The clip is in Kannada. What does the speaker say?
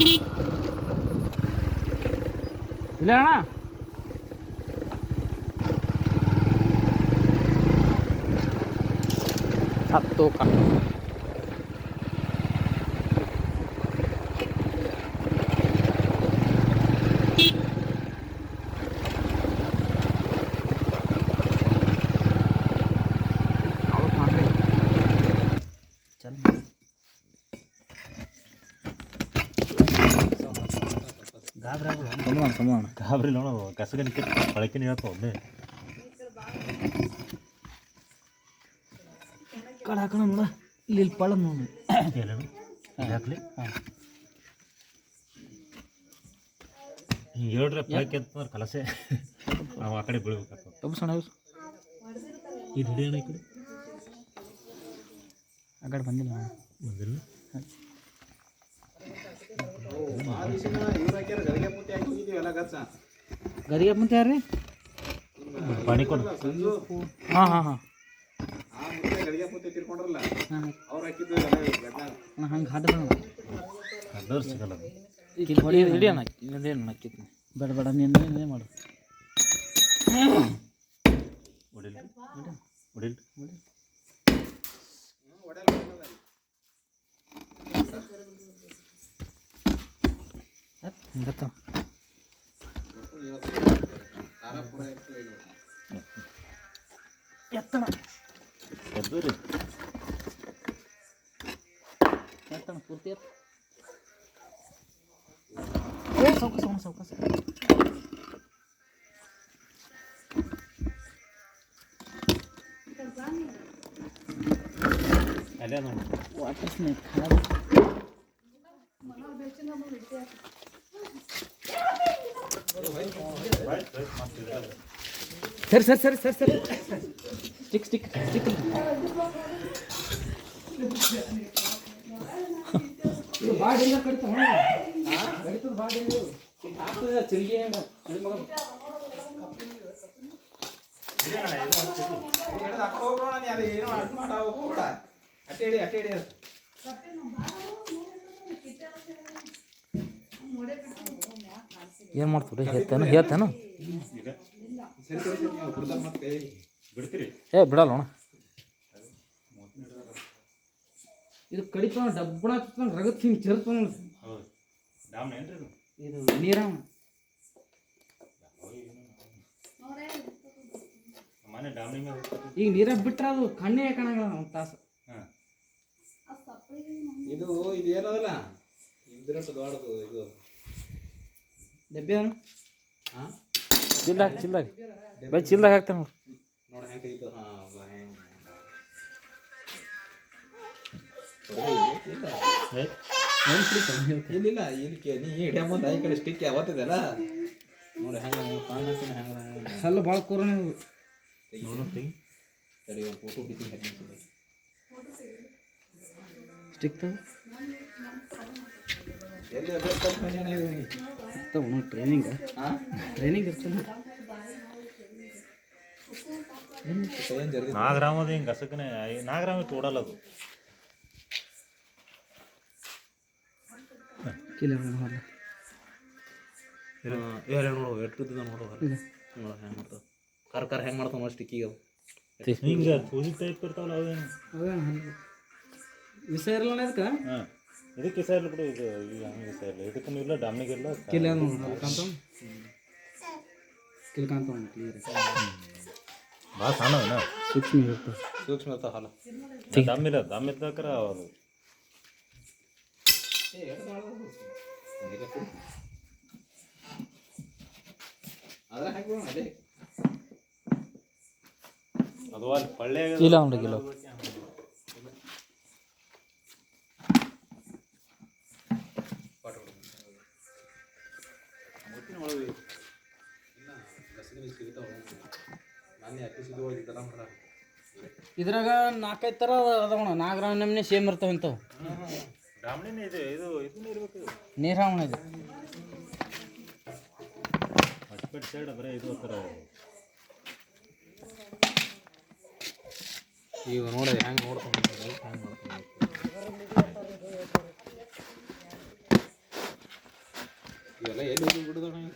ಇಲ್ಲ ಅಣ್ಣ ಹತ್ತು ಕ ಸಮಾನ ಸಮಾನ ಗಾಬರಿ ನೋಡು ಕಸಗನಿಕೆ ಬಳಕೆ ಹೇಳ್ತಾವ ಒಮ್ಮೆ ಕಡೆ ಹಾಕೋಣ ನೋಡ ಇಲ್ಲಿ ಇಲ್ಲಿ ಪಳ ನೋಡಿ. ಹಾಕ್ಲಿ. ಹಿಂಗೆ ಹೇಳ್ರೆ ಅಂತಂದ್ರೆ ಕಲಸೆ. ನಾವು ಆ ಕಡೆ ಬೀಳ್ಬೇಕಾಗ್ತದೆ. ಎಬ್ಸೋಣ ಸಣ್ಣ ಇದು ಹಿಡಿಯೋಣ ಈ ಕಡೆ? ಆ ಕಡೆ ಬಂದಿಲ್ಲ. ಬಂದಿಲ್ಲ ಗದಿಗೆ ಮುಂದೆ ಯಾರು ರೀ ಪಾಣಿ ಕೊಡು. ಹಾಂ ಹಾಂ ಹಾಂ. ಹಂಗೆ ಸಿಗಲ್ಲ. ಹಿಡಿ ಹಿಡಿಯೋಣ ಇಲ್ಲಿಂದ ಏನು ನಕ್ಕಿತ್ತು ಬೇಡ ಬೇಡ ನೀನು ನೀನೇ ಮಾಡು. ಹೊಡಿಲ್ ಹೊಡಿಲ್. നിർത്താം എത്തണം എത്തണം പൂർത്തിയ സൗക്ക സൗക്ക സൗക്ക വാട്ടർ സ്നേക്ക് ರೀ ಎತ್ತಣ ಪೂರ್ತಿ ಎತ್ತ ಏ ಸೌಕಸ್ ಅವನು ಸೌಕಸ್ ಅಲ್ಲೇ ನೋಡಿ ವಾಟರ್ ಸ್ನೇಕ್ ಖರಾಬ್ ಸರಿ ಸರಿ ಸರಿ ಸರಿ ಸರಿ ಸ್ಟಿಕ್ ಸ್ಟಿಕ್ ಸ್ಟಿಕ್ ಬಾಡಿಲ್ಲ ಕಡಿತಾವ ಕಡಿತದ ಬಾಡಿಲ್ಲ ಆಗ್ತದೆ ಚಿಲ್ಗಿ ಏನು ಮಾಡ್ತೀರಿ ಹೇಳ್ತೇನು ಹೇಳ್ತೇನು. ಬಿಡ್ತೀರಿ ಏ ಬಿಡಲ್ಲ ಅಣ್ಣ ಇದು ಕಡಿತ ಡಬ್ಬಣ ರಗತ್ ಹಿಂಗೆ ಚೆರ್ತ ಹೌದು ಡ್ಯಾಮ್ ಏನ್ರಿ ಇದು ಇದು ನೀರ ಮನೆ ಡ್ಯಾಮ್ನಿಂಗ್ ಮೇಲೆ ಈಗ ನೀರ ಬಿಟ್ರೆ ಅದು ಕಣ್ಣೇ ಕಾಣಂಗಿಲ್ಲ ಒಂದು ತಾಸು. ಹಾಂ ಇದು ಇದು ಏನದಲ್ಲ? ಇದ್ರಷ್ಟು ದೊಡ್ಡದು ಇದು. ಡಬ್ಬೆ ಅಣ್ಣ ಹಾ ಚಿಲ್ದಾಗ ಚಿಲ್ದಾಗ ಬೈ ಚಿಲ್ದಾಗ ಹಾಕ್ತಾನೆ ನೋಡಿ. ನೋಡ ಹೆಂಗೆ ಇದು ಹಾ ಇಲ್ಲಿಲ್ಲ ಇಲ್ಲಿ ನೀ ಹಿಡಿಯ ಮುಂದೆ ಈ ಕಡೆ ಸ್ಟಿಕ್ ಯಾವತ್ತಿದೆಲ್ಲ ನೋಡಿ ಹೆಂಗ ಕಾಣತೀನಿ ಹೆಂಗ ಸಲ್ಲ ಭಾಳ ಕೂರನೆ ಸರಿ ಒಂದು ಫೋಟೋ ಸ್ಟಿಕ್ ಎಲ್ಲಿ ನೀ? ತಗೋ ಟ್ರೈನಿಂಗ್ ಹಾ? ಟ್ರೈನಿಂಗ್ ಜರ್ದಿ ನಾಗರಾಮದ ಹಿಂಗೆ ಹಸಕನೆ ನಾಗರಾಮ ತೋಡಲ್ಲ ಅದು. ಕಿಲ ಯಾರು ನೋಡು ಉದ್ದ ನೋಡು ಹೆಂಗೆ ಮಾಡ್ತಾವ. ಕರ್ ಕರ್ ಹೆಂಗೆ ಮಾಡ್ತಾವ ನೋಡಿ ಸ್ಟಿಕ್ಕಿಗೆ ಅದು ಹಿಂಗೆ ಪೂಜೆ ಟೈಪ್ ಇರ್ತಾವಲ್ಲ ಅವೇನು ಅವೇನು ವಿಷ ಇರಲ್ಲ ಅದಕ್ಕೆ ಹಾಂ. ಇದಕ್ಕೆ ಇಸ ಇಲ್ಲ ಬಿಡು ಇದು ಈಗ ಹಂಗೆ ಇಲ್ಲ ಇದಕ್ಕೂ ಇಲ್ಲ ಡ್ಯಾಮ್ನಿಗೆ ಇಲ್ಲ ಕಿಲ ಕಾಂತ ಕಿಲ ಕಾಂತ ಕ್ಲಿಯರ್ ಭಾಳ ಸಣ್ಣ ಸೂಕ್ಷ್ಮ ಇರುತ್ತೆ. ಸೂಕ್ಷ್ಮ ಇರ್ತಾವ ಹಾಲು ದಮ್ ಇಲ್ಲ ದಮ್ ಇದ್ದಕ್ರ ಅದು. ಅದೇ ಅದು. ಅಲ್ಲಿ ಪಳ್ಳೆ ಕಿಲ ನೋಡಿ ಕಿಲೋ. ಇದ್ರಾಗ ನಾಲ್ಕೈದು ಥರ ಅದಾವಣ ನಾಗರಾಮ ನಮ್ನೆ ಸೇಮ್ ಇರ್ತಾವ ಇಂಥವು. ನೀರಾವಣ ಇದೆ ಇದು ಇದನ್ನ ಇರ್ಬೇಕು. ಇದು ನೀರಾವಣ ಇದು. ಹೊಸಪೇಟೆ ಸೈಡ್ ಬರೀ ಇದು ಥರ ಈಗ ನೋಡಿ ಹೆಂಗೆ ನೋಡ್ಕೊಂಡು ಹೆಂಗೆ ಮಾಡ್ಕೊಂಡು ಇವೆಲ್ಲ ಎಲ್ಲಿ ಹೋಗಿ ಬಿಡುದಣ್ಣ